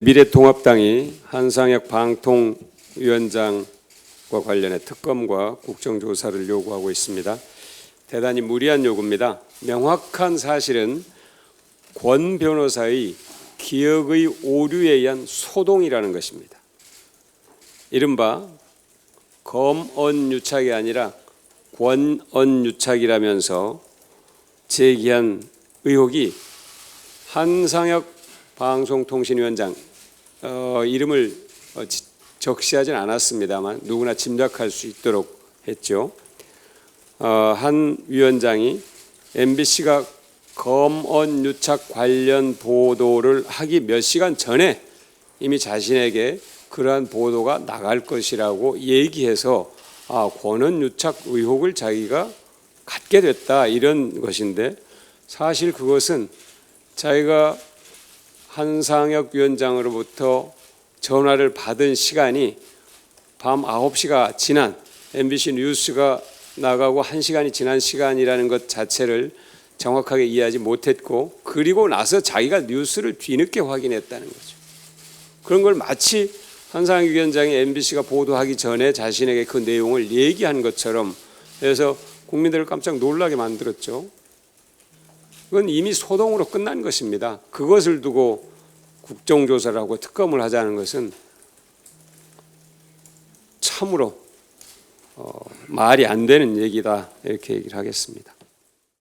미래통합당이 한상혁 방통위원장과 관련해 특검과 국정조사를 요구하고 있습니다. 대단히 무리한 요구입니다. 명확한 사실은 권 변호사의 기억의 오류에 의한 소동이라는 것입니다. 이른바 검언유착이 아니라 권언유착이라면서 제기한 의혹이 한상혁 방송통신위원장 어, 이름을 어, 지- 적시하진 않았습니다만 누구나 짐작할 수 있도록 했죠. 어, 한 위원장이 MBC가 검언 유착 관련 보도를 하기 몇 시간 전에 이미 자신에게 그러한 보도가 나갈 것이라고 얘기해서 아, 권언 유착 의혹을 자기가 갖게 됐다 이런 것인데 사실 그것은 자기가 한상혁 위원장으로부터 전화를 받은 시간이 밤 9시가 지난 MBC 뉴스가 나가고 1시간이 지난 시간이라는 것 자체를 정확하게 이해하지 못했고 그리고 나서 자기가 뉴스를 뒤늦게 확인했다는 거죠. 그런 걸 마치 한상혁 위원장이 MBC가 보도하기 전에 자신에게 그 내용을 얘기한 것처럼 해서 국민들을 깜짝 놀라게 만들었죠. 그건 이미 소동으로 끝난 것입니다. 그것을 두고 국정조사를 하고 특검을 하자는 것은 참으로 어, 말이 안 되는 얘기다 이렇게 얘기를 하겠습니다.